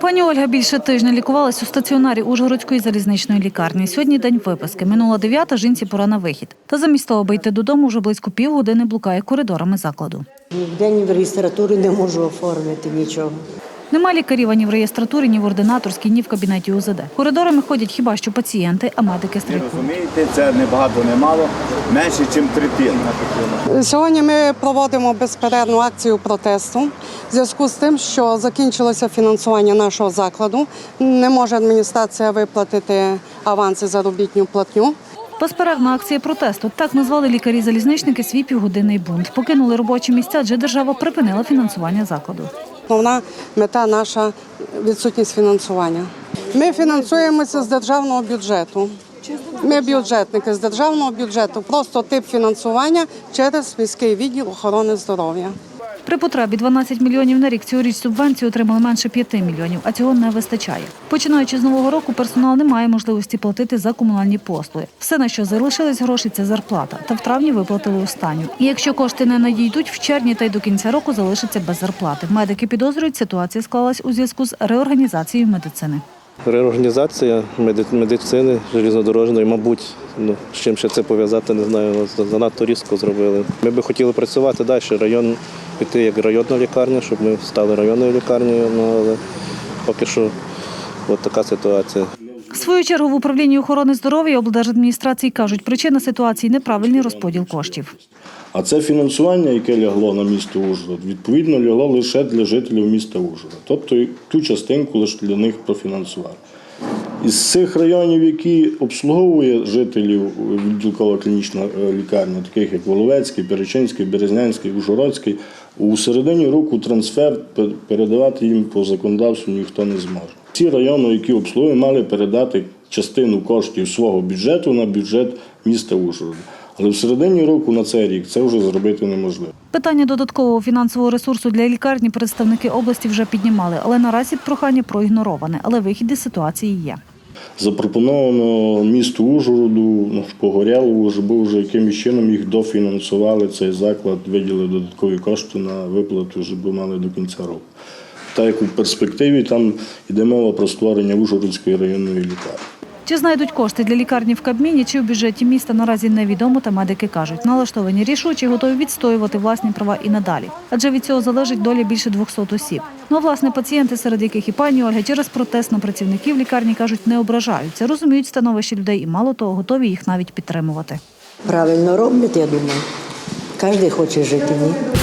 Пані Ольга більше тижня лікувалась у стаціонарі Ужгородської залізничної лікарні. Сьогодні день виписки. Минула дев'ята, жінці пора на вихід. Та замість того, аби йти додому, вже близько півгодини блукає коридорами закладу. В день в реєстратурі не можу оформити нічого. Нема лікарів ані в реєстратурі, ні в ординаторській, ні в кабінеті УЗД. Коридорами ходять хіба що пацієнти, а медики Ви страйкують. розумієте, це не багато, не мало, менше, ніж третина. Сьогодні ми проводимо безперервну акцію протесту в зв'язку з тим, що закінчилося фінансування нашого закладу. Не може адміністрація виплатити аванси заробітню платню. Безперервна акція протесту. Так назвали лікарі-залізничники свій півгодинний бунт. Покинули робочі місця, адже держава припинила фінансування закладу. Основна мета наша відсутність фінансування. Ми фінансуємося з державного бюджету. Ми бюджетники з державного бюджету, просто тип фінансування через міський відділ охорони здоров'я. При потребі 12 мільйонів на рік цьогоріч субвенцію отримали менше 5 мільйонів, а цього не вистачає. Починаючи з нового року, персонал не має можливості платити за комунальні послуги. Все, на що залишились гроші, це зарплата. Та в травні виплатили останню. І якщо кошти не надійдуть, в червні та й до кінця року залишаться без зарплати. Медики підозрюють, ситуація склалась у зв'язку з реорганізацією медицини. Реорганізація медицини железнодорожної, мабуть, ну, з чим ще це пов'язати, не знаю, занадто різко зробили. Ми би хотіли працювати далі, район піти як районна лікарня, щоб ми стали районною лікарнею, ну, але поки що от така ситуація. Свою чергу в управлінні охорони здоров'я облдержадміністрації кажуть, причина ситуації неправильний розподіл коштів. А це фінансування, яке лягло на місто Ужгород, відповідно лягло лише для жителів міста Ужгород. Тобто ту частинку лише для них профінансували. Із цих районів, які обслуговує жителів відділкова клінічна е, лікарня, таких як Воловецький, Перечинський, Березнянський, Ужгородський, у середині року трансфер передавати їм по законодавству ніхто не зможе. Ці райони, які обслуговує, мали передати частину коштів свого бюджету на бюджет міста Ужгорода. Але в середині року на цей рік це вже зробити неможливо. Питання додаткового фінансового ресурсу для лікарні представники області вже піднімали, але наразі прохання проігнороване. Але вихід із ситуації є. Запропоновано місту Ужгороду, ну, Погорялову, щоб вже якимось чином їх дофінансували цей заклад, виділили додаткові кошти на виплату, щоб мали до кінця року. Так як у перспективі там йде мова про створення Ужгородської районної лікарні. Чи знайдуть кошти для лікарні в Кабміні чи в бюджеті міста наразі невідомо, та медики кажуть, налаштовані рішучі, готові відстоювати власні права і надалі. Адже від цього залежить доля більше 200 осіб. Ну, а, власне, пацієнти, серед яких і пані Ольга, через протест на працівників лікарні кажуть, не ображаються, розуміють становище людей і мало того, готові їх навіть підтримувати. Правильно роблять, я думаю. Кожен хоче жити, ні?